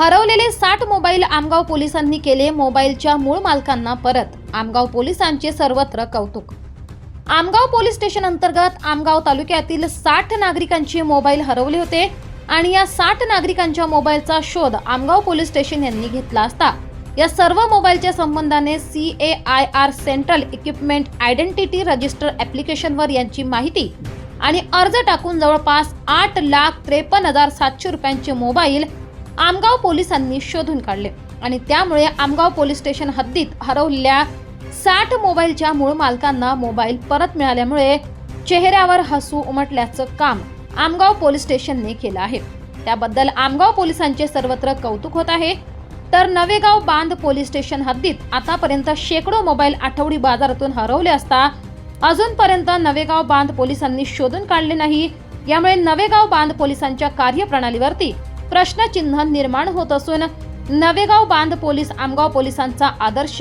हरवलेले साठ मोबाईल आमगाव पोलिसांनी केले मोबाईलच्या मूळ मालकांना परत. आमगाव पोलिसांचे सर्वत्र कौतुक. आमगाव पोलीस स्टेशन अंतर्गत आमगाव तालुक्यातील साठ नागरिकांचे मोबाईल हरवले होते आणि या साठ नागरिकांच्या मोबाईलचा शोध आमगाव पोलीस स्टेशन यांनी घेतला असता. या सर्व मोबाईलच्या संबंधाने C A I R central equipment identity register ॲप्लिकेशनवर यांची माहिती आणि अर्ज टाकून जवळपास आठ लाख त्रेपन्न हजार सातशे रुपयांचे मोबाईल आमगाव पोलिसांनी शोधून काढले. आणि त्यामुळे आमगाव पोलीस स्टेशन हद्दीत हरवलेल्या साठ मोबाईलच्या मूळ मालकांना मोबाईल परत मिळाल्यामुळे चेहऱ्यावर हसू उमटल्याचं काम आमगाव पोलीस स्टेशनने केलं आहे. त्याबद्दल आमगाव पोलिसांचे सर्वत्र कौतुक होत आहे. तर नवेगाव बांध पोलीस स्टेशन हद्दीत आतापर्यंत शेकडो मोबाईल आठवडी बाजारातून हरवले असता अजूनपर्यंत नवेगाव बांध पोलिसांनी शोधून काढले नाही. यामुळे नवेगाव बांध पोलिसांच्या कार्यप्रणालीवरती प्रश्नचिन्ह निर्माण होत असून नवेगाव बांध पोलीस आमगाव पोलिसांचा आदर्श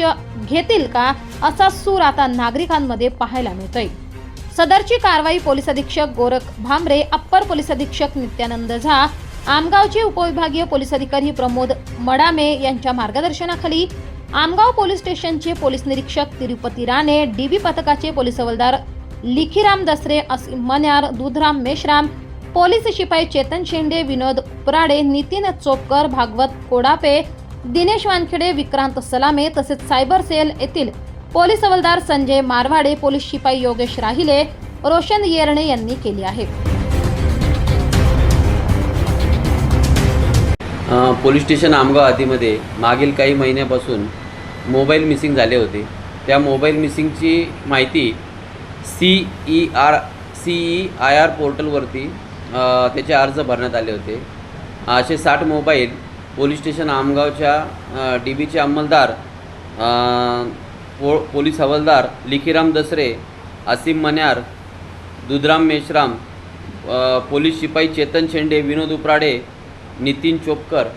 घेतील का असा सूर आता नागरिकांमध्ये पाहायला मिळतोय. सदरची कारवाई पोलीस अधीक्षक गोरख भांबरे अप्पर पोलीस अधीक्षक नित्यानंद झा आमगावचे उपविभागीय पोलीस अधिकारी प्रमोद मडामे यांच्या मार्गदर्शनाखाली आमगाव पोलीस स्टेशनचे पोलीस निरीक्षक तिरुपती राणे डीबी पथकाचे पोलीस हवालदार लिखीराम दसरे असीम मन्यार दुधराम मेश्राम पोलीस शिपाई चेतन शेंडे विनोद उपराडे नितीन चोपकर भागवत कोडापे दिनेश वानखेडे विक्रांत सलामे तसेच सायबर सेल येथील पोलीस हवालदार संजय मारवाडे पोलीस शिपाई योगेश राहिले रोशन येरणे यांनी केली आहे. पोलीस स्टेशन आमगाव हातीमध्ये मागील काही महिन्यापासून मोबाईल मिसिंग झाले होते. त्या मोबाईल मिसिंगची माहिती C E R C E I R पोर्टलवरती त्याचे अर्ज भरण्यात आले होते. असे साठ मोबाईल पोलीस स्टेशन आमगावच्या डी बीचे अंमलदार पो पोलीस हवालदार लिखीराम दसरे असीम मन्यार दुधराम मेश्राम पोलीस शिपाई चेतन शेंडे विनोद उपराडे नितीन चोपकर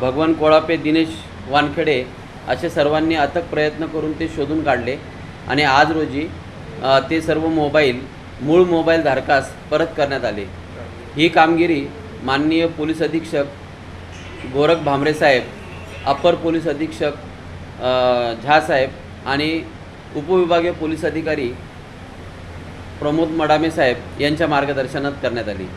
भगवान कोळापे दिनेश वानखेडे असे सर्वांनी अथक प्रयत्न करून ते शोधून काढले. आणि आज रोजी ते सर्व मोबाईल मूळ मोबाईल धारकास परत करण्यात आले. ही कामगिरी माननीय पोलीस अधीक्षक गोरख भामरे साहेब अप्पर पोलीस अधीक्षक झा साहेब आणि उपविभागीय पोलीस अधिकारी प्रमोद मडामे साहेब यांच्या मार्गदर्शनात करण्यात आली.